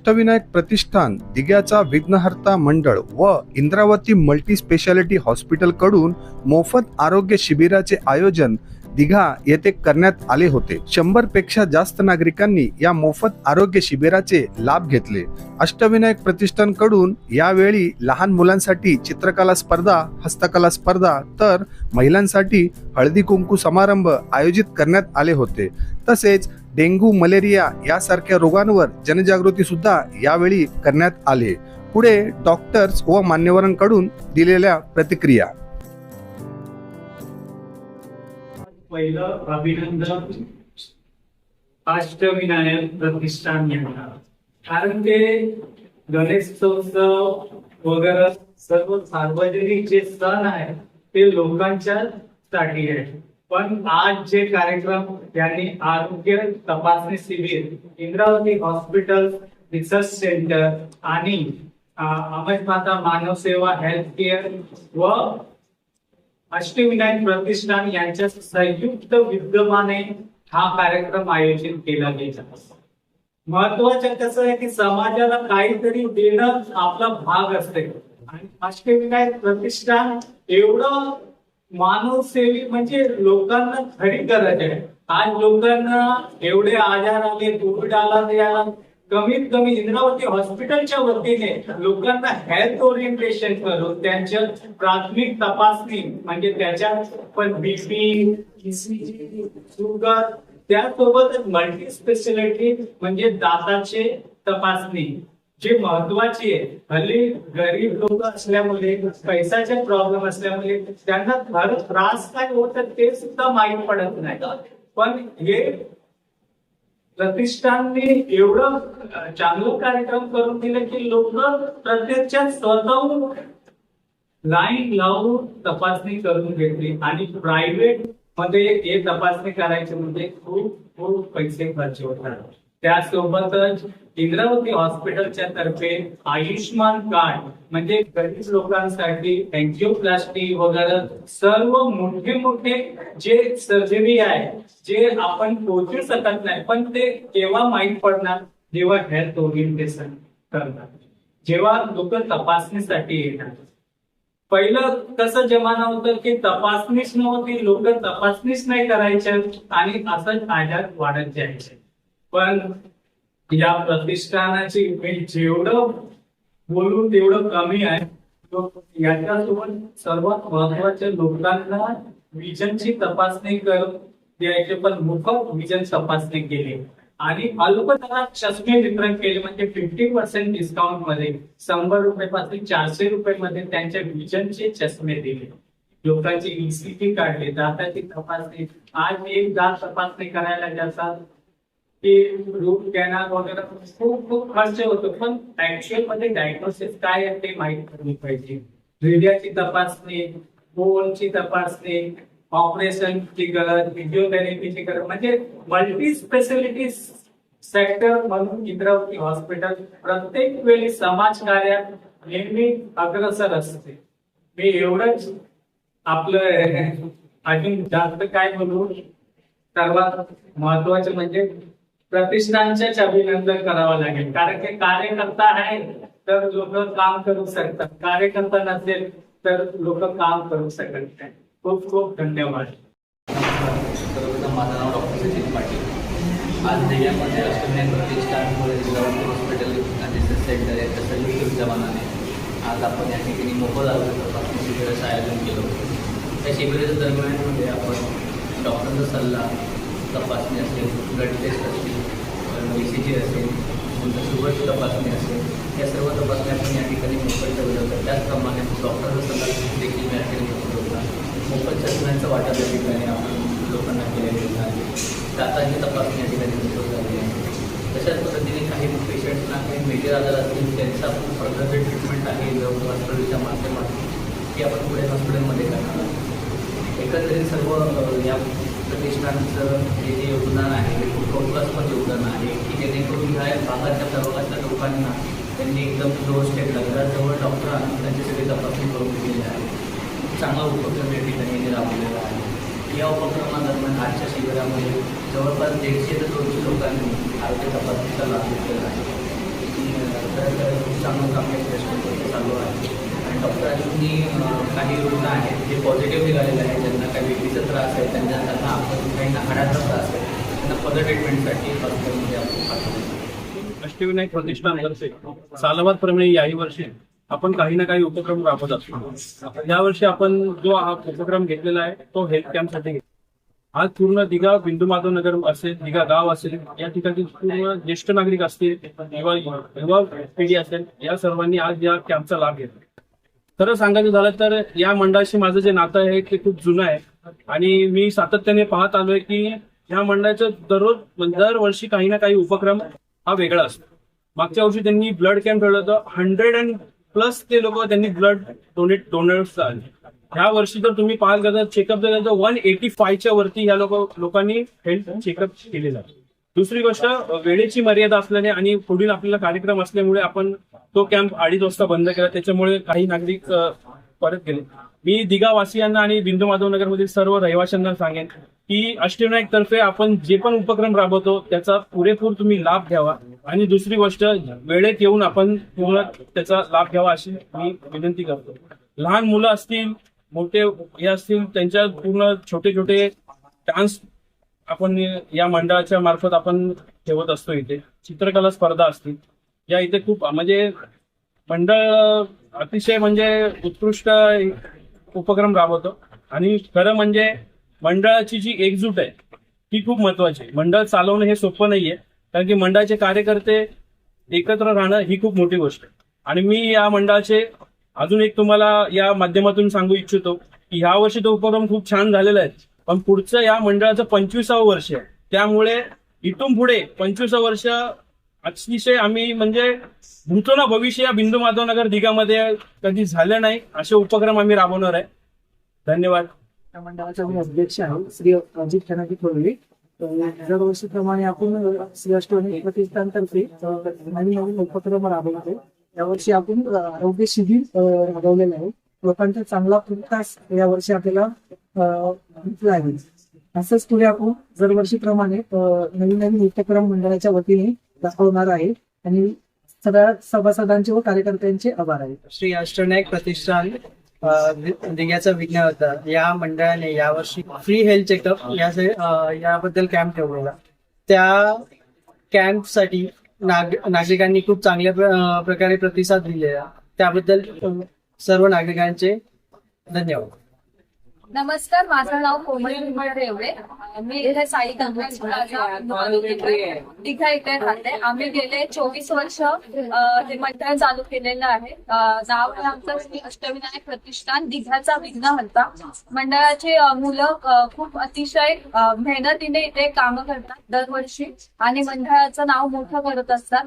अष्टविनायक प्रतिष्ठान दिग्याचा विघ्नहर्ता मंडळ व इंद्रावती मल्टी स्पेशालिटी हॉस्पिटलकडून मोफत आरोग्य शिबिराचे आयोजन दिघा येथे करण्यात आले होते. शंभरपेक्षा जास्त नागरिकांनी या मोफत आरोग्य शिबिराचे लाभ घेतले. अष्टविनायक प्रतिष्ठानकडून यावेळी लहान मुलांसाठी चित्रकला स्पर्धा हस्तकला स्पर्धा तर महिलांसाठी हळदी कुंकू समारंभ आयोजित करण्यात आले होते. तसेच डेंग्यू मलेरिया यासारख्या रोगांवर जनजागृती सुद्धा यावेळी करण्यात आले. पुढे डॉक्टर्स व मान्यवरांकडून दिलेल्या प्रतिक्रिया. पहिलं अभिनंदन अष्टविनायक प्रतिष्ठान यांना. कारण ते गणेशोत्सव वगैरे सर्व सार्वजनिक जे सण आहे ते लोकांच्या साठी आहे पण आज जे कार्यक्रम यांनी आरोग्य तपासणी शिबिर इंद्रावती हॉस्पिटल रिसर्च सेंटर आणि अहमद माता मानव सेवा हेल्थ केअर व अष्टविनायक प्रतिष्ठान यांच्या संयुक्त विद्यमाने हा कार्यक्रम आयोजित केला गेला. महत्वाचं कसं आहे की समाजाला काहीतरी देणं आपला भाग असते. आणि अष्टविनायक प्रतिष्ठान एवढं मानव सेवी म्हणजे लोकांना खरी गरज आहे. आज लोकांना एवढे आजार आले कोविड आला आला. कमीत कमी इंद्रावती हॉस्पिटलच्या वतीने लोकांना हेल्थ ओरिएंटेशन करून त्यांच्या प्राथमिक तपासणी म्हणजे त्याच्या पण बीपी शुगर त्यासोबत मल्टी स्पेशालिटी म्हणजे दाताचे तपासणी. जे महत्वाची आहे हल्ली गरीब लोक असल्यामुळे पैशाचे प्रॉब्लेम असल्यामुळे त्यांना खरं त्रास काय होत ते सुद्धा माहीत पडत नाही. पण हे प्रतिष्ठानने एवढं चांगलं कार्यक्रम करून दिलं की लोक प्रत्यक्षात स्वतःहून लाईन लावून तपासणी करून घेतली. आणि प्रायव्हेटमध्ये हे तपासणी करायची म्हणजे खूप खूप पैसे खर्च होतात. त्यासोबतच इंद्रावती हॉस्पिटलच्या तर्फे आयुष्यमान कार्ड म्हणजे गरीब लोकांसाठी एन्जिओप्लास्टी वगैरे सर्व मोठे मोठे जे सर्जरी आहे जे आपण पोहोचू शकत नाही पण ते केव्हा माहीत पडणार? जेव्हा हेल्थ ओरिएंटेशन करतात जेव्हा लोक तपासणीसाठी येतात पहिलं कसं जमाना होतं की तपासणीच नव्हती लोक तपासणीच नाही करायच्या आणि असंच आजार वाढत जायचे. पण या प्रतिष्ठानाची जेवढं बोलू तेवढं कमी आहे. याच्यासोबत सर्वात महत्त्वाच्या लोकांना विजनची तपासणी करून द्यायचे पण मुख विजन तपासणी केली. आणि अल्प दरात चष्मे वितरण केले म्हणजे फिफ्टी पर्सेंट डिस्काउंटमध्ये शंभर रुपये पासून चारशे रुपये मध्ये त्यांच्या विजनचे चष्मे दिले. लोकांची ईसीटी काढली दाताची तपासणी. आज एक दात तपासणी करायला जातात. की रूट कॅनल वगैरे खूप खूप खर्च होतो. पण ऍक्च्युअलमध्ये डायग्नोसिस काय आहे ते माहीत पडली पाहिजे. हृदयाची तपासणी बोनची तपासणी ऑपरेशनची गरज फिजिओथेरपीची गरज. म्हणजे मल्टी स्पेशालिटी सेक्टर म्हणून इंद्रावती हॉस्पिटल प्रत्येक वेळी समाज कार्यात नेहमी अग्रसर असते. मी एवढंच आपलं अजून जास्त काय बोलू? सर्वात महत्वाचं म्हणजे प्रतिष्ठानचेच अभिनंदन करावं लागेल. कारण की कार्यकर्ता आहे तर लोक काम करू शकतात. कार्यकर्ता नसेल तर लोक काम करू शकत नाही. खूप खूप धन्यवाद. माझं नाव डॉक्टर सचिन पाटील आज देण्यामध्ये Ashtavinayak Pratishthan government hospital research centre याच्या संयुक्त विद्यमानाने आज आपण या ठिकाणी मोफत आरोग्य तपासणी शिबिराचं आयोजन केलं. होतं त्या शिबिराच्या दरम्यानमध्ये आपण डॉक्टरचा सल्ला तपासणी असेल ब्लड टेस्ट असतील ई सी जी असेल नंतर शुगरची तपासणी असेल या सर्व तपासण्या आपण या ठिकाणी मोफत ठेवल्या होत्या. त्याचप्रमाणे डॉक्टरचा सल्ला देखील या ठिकाणी मोफत होता. मोफत चष्म्यांचं वाटप या ठिकाणी आपण लोकांना केलेलं आहे. दाताची तपासणी या ठिकाणी मोफत झाली आहे. तशाच पद्धतीने काही पेशंटना काही मेजर आजार असतील त्यांचा आपण फर्दर जे ट्रीटमेंट आहे हॉस्पिटलच्या माध्यमातून ती आपण पुढे हॉस्पिटलमध्ये करणार आहोत. एकंदरीत सर्व या प्रतिष्ठानचं जे जे योगदान आहे ते खूप कौतुकास्पद योगदान आहे की जेणेकरून ह्या भागातल्या प्रभागातल्या लोकांना त्यांनी एकदम जवळ स्टेटला घराजवळ डॉक्टर आणून त्यांची सगळी तपासणी करून दिलेली आहे चांगला उपक्रम या ठिकाणी राबवलेला आहे. या उपक्रमादरम्यान आजच्या शिबिरामध्ये जवळपास दीडशे ते दोनशे लोकांनी आरोग्य तपासणीचा लाभ घेतलेला आहे. तर खूप चांगलं आपल्या प्लेसमेंट चालू आहे. डॉक्टरांनी काही रुग्ण आहेत जे पॉझिटिव्ह निघालेले आहेत ज्यांना काही वेगळीचा त्रास आहे त्यांना त्यांना आपण काही हाडाचा त्रास आहे त्यांना फर्दर ट्रीटमेंटसाठी हॉस्पिटलमध्ये आपण पाठवतो. अष्टविनायक प्रतिष्ठानतर्फे सालवाद प्रमाणे याही वर्षी आपण काही ना काही उपक्रम राबवत असतो. यावर्षी आपण जो हा उपक्रम घेतलेला आहे तो हेल्थ कॅम्पसाठी घेतला आज पूर्ण दिघा बिंदू माधव नगर असेल दिघा गाव असेल या ठिकाणी पूर्ण ज्येष्ठ नागरिक असतील युवा युवा पिढी असेल या सर्वांनी आज या कॅम्पचा लाभ घेतला. खरं सांगायचं झालं तर या मंडळाशी माझं जे नातं आहे ते खूप जुनं आहे. आणि मी सातत्याने पाहत आलोय की या मंडळाचं दररोज म्हणजे दरवर्षी काही ना काही उपक्रम हा वेगळा असतो. मागच्या वर्षी त्यांनी ब्लड कॅम्प ठेवलं होतं. हंड्रेड अँड प्लस ते लोक त्यांनी ब्लड डोनेट डोनर्स आले ह्या वर्षी जर तुम्ही पाहाल का चेकअप जर तर वन एटी फायच्या वरती ह्या लोक लोकांनी हेल्थ चेकअप केले आहे. दुसरी गोष्ट वेळेची मर्यादा असल्याने आणि पुढील आपल्याला कार्यक्रम असल्यामुळे आपण तो कॅम्प अडीच वाजता बंद केला. त्याच्यामुळे काही नागरिक परत गेले. मी दिगावासियांना आणि बिंदू माधव नगरमधील सर्व रहिवाशांना सांगेन की अष्टविनायक तर्फे आपण जे पण उपक्रम राबवतो त्याचा पुरेपूर तुम्ही लाभ घ्यावा. आणि दुसरी गोष्ट वेळेत येऊन आपण पूर्ण त्याचा लाभ घ्यावा अशी मी विनंती करतो. लहान मुलं असतील मोठे हे असतील त्यांच्या पूर्ण छोटे छोटे डान्स आपण या मंडळाच्या मार्फत आपण ठेवत असतो इथे. चित्रकला स्पर्धा असतील या इथे खूप म्हणजे मंडळ अतिशय म्हणजे उत्कृष्ट उपक्रम राबवतो. आणि खरं म्हणजे मंडळाची जी एकजूट आहे ती खूप महत्वाची आहे. मंडळ चालवणं हे सोपं नाहीये. कारण की मंडळाचे कार्यकर्ते एकत्र राहणं ही खूप मोठी गोष्ट आहे. आणि मी या मंडळाचे अजून एक तुम्हाला या माध्यमातून सांगू इच्छितो की ह्या वर्षी तो उपक्रम खूप छान झालेला आहे. पण पुढचं या मंडळाचं पंचवीसावं वर्ष आहे. त्यामुळे इथून पुढे पंचवीसावं वर्ष अतिशय आम्ही म्हणजे भूतो ना भविष्य या बिंदू माधवनगर दिघामध्ये कधी झालं नाही असे उपक्रम आम्ही राबवणार आहे. धन्यवाद. या मंडळाचे मी अध्यक्ष आहे श्री अजित खनाजी थोरवे दरवर्षीप्रमाणे आपण श्री अष्टवणी प्रतिष्ठानतर्फे नवीन नवीन उपक्रम राबवतो यावर्षी आपण आरोग्य शिबिर राबवलेलं आहे. लोकांचा चांगला प्रतिसाद यावर्षी आपल्याला असंच पुढे आपण दरवर्षीप्रमाणे नवीन नवीन उपक्रम मंडळाच्या वतीने दाखवणार आहे. आणि सगळ्या सभासदांचे व कार्यकर्त्यांचे आभार आहेत श्री अष्टनायक प्रतिष्ठान दिग्याचा विज्ञान होता. या मंडळाने यावर्षी फ्री हेल्थ चेकअप याबद्दल कॅम्प ठेवलेला. त्या कॅम्पसाठी नाग नागरिकांनी खूप चांगल्या प्रकारे प्रतिसाद दिलेला. त्याबद्दल सर्व नागरिकांचे धन्यवाद. नमस्कार माझं नाव कोमल रेवळे मी इथे साई तिथे इथे राहते. आम्ही गेले चोवीस वर्ष हे मंडळ चालू केलेलं आहे. नाव आहे आमचं श्री अष्टविनायक प्रतिष्ठान दिघाचा विघ्न हलता मंडळाचे मुलं खूप अतिशय मेहनतीने इथे कामं करतात दरवर्षी आणि मंडळाचं नाव मोठं करत असतात.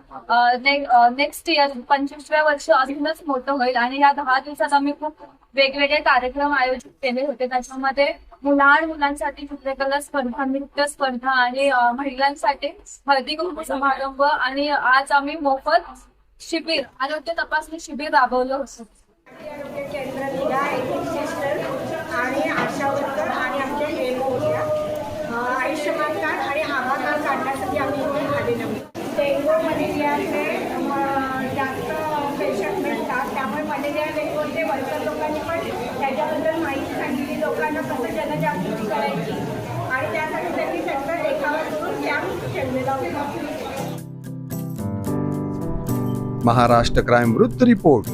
नेक्स्ट इयर पंचवीसव्या वर्ष अजूनच मोठं होईल आणि या दहा दिवसात आम्ही खूप वेगवेगळे कार्यक्रम आयोजित केले होते. त्याच्यामध्ये लहान मुलांसाठी चित्रकला स्पर्धा नृत्य स्पर्धा आणि महिलांसाठी हळदी कुंकू समारंभ आणि आज आम्ही मोफत शिबिर आरोग्य तपासणी शिबिर राबवलं होतं. आरोग्य केंद्र आणि आशा वर्कर आणि आमच्या हेल्थ होत्या आयुष्यमान कार्ड आणि आभा कार्ड काढण्यासाठी आम्ही इथे आलेलो आहोत. डेंगू मलेरियाचे जास्त पेशंट मिळतात. त्यामुळे मलेरिया वर्कर लोकांनी पण त्याच्याबद्दल माहिती सांगितली. लोकांना कसं जनजागृती करायची आणि त्यासाठी त्यांनी त्यांचा देखावा करून कॅम्प ठेवलेला होता महाराष्ट्र क्राईम वृत्त रिपोर्ट.